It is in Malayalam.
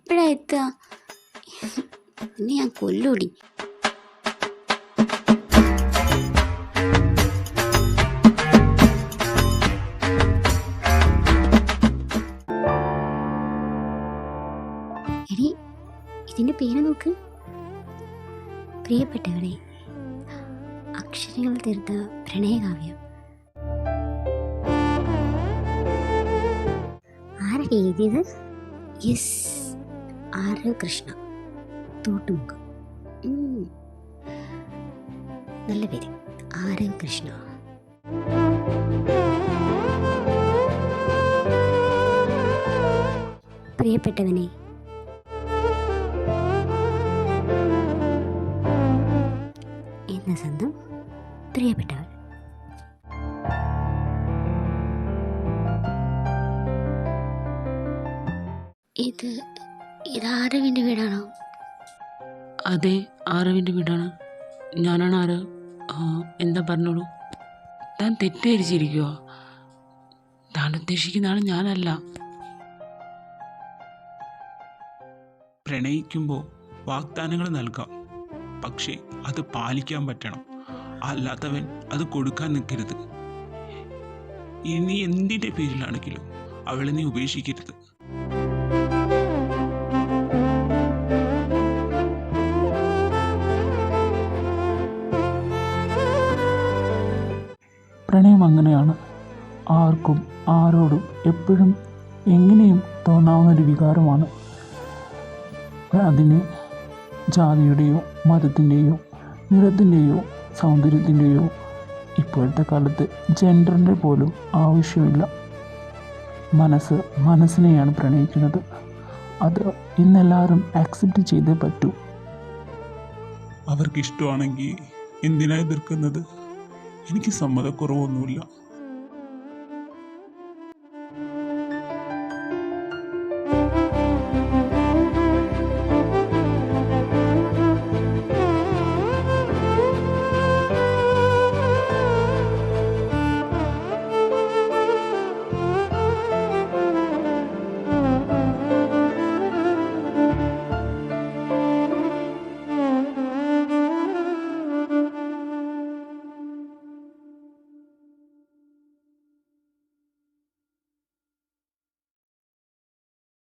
എപ്പോഴാ എത്തുക? പിന്നെ ഞാൻ കൊല്ലൂടി. ഇതിന്റെ പേര് നോക്ക്. പ്രിയപ്പെട്ടവരെ അക്ഷരങ്ങൾ തീർത്ത പ്രണയകാവ്യം. ആരാ എഴുതിയത്? യെസ്. ആരവ് കൃഷ്ണ. തോട്ടുമുഖം. നല്ല പേര്. ആരോ കൃഷ്ണ. പ്രിയപ്പെട്ടവനെ. എന്ന സ്വന്തം പ്രിയപ്പെട്ടവൾ. ഇത് ഇത് ആരവിന്റെ വീടാണോ? അതെ ആരവിന്റെ വീടാണ്. ഞാനാണ് ആര്? ആ, എന്താ പറഞ്ഞോളൂ. താൻ തെറ്റിദ്ധരിച്ചിരിക്കുവോ? താൻ ഉദ്ദേശിക്കുന്ന ആൾ ഞാനല്ല. പ്രണയിക്കുമ്പോൾ വാഗ്ദാനങ്ങൾ നൽകാം. പക്ഷേ അത് പാലിക്കാൻ പറ്റണം. അല്ലാത്തവൻ അത് കൊടുക്കാൻ നിൽക്കരുത്. ഇനി എന്തിന്റെ പേരിലാണെങ്കിലും അവളെ നീ ഉപേക്ഷിക്കരുത്. പ്രണയം അങ്ങനെയാണ്. ആർക്കും ആരോടും എപ്പോഴും എങ്ങനെയും തോന്നാവുന്ന ഒരു വികാരമാണ്. അതിന് ജാതിയുടെയോ മതത്തിന്റെയോ നിറത്തിന്റെയോ സൗന്ദര്യത്തിന്റെയോ ഇപ്പോഴത്തെ കാലത്ത് ജെൻഡറിന്റെ പോലും ആവശ്യമില്ല. മനസ്സ് മനസ്സിനെയാണ് പ്രണയിക്കുന്നത്. അത് ഇന്നെല്ലാവരും ആക്സെപ്റ്റ് ചെയ്തേ പറ്റൂ. അവർക്കിഷ്ടമാണെങ്കിൽ ഇഷ്ടമാണെങ്കിൽ എന്തിനാ എതിർക്കുന്നത്? എനിക്ക് സമ്മതക്കുറവൊന്നുമില്ല.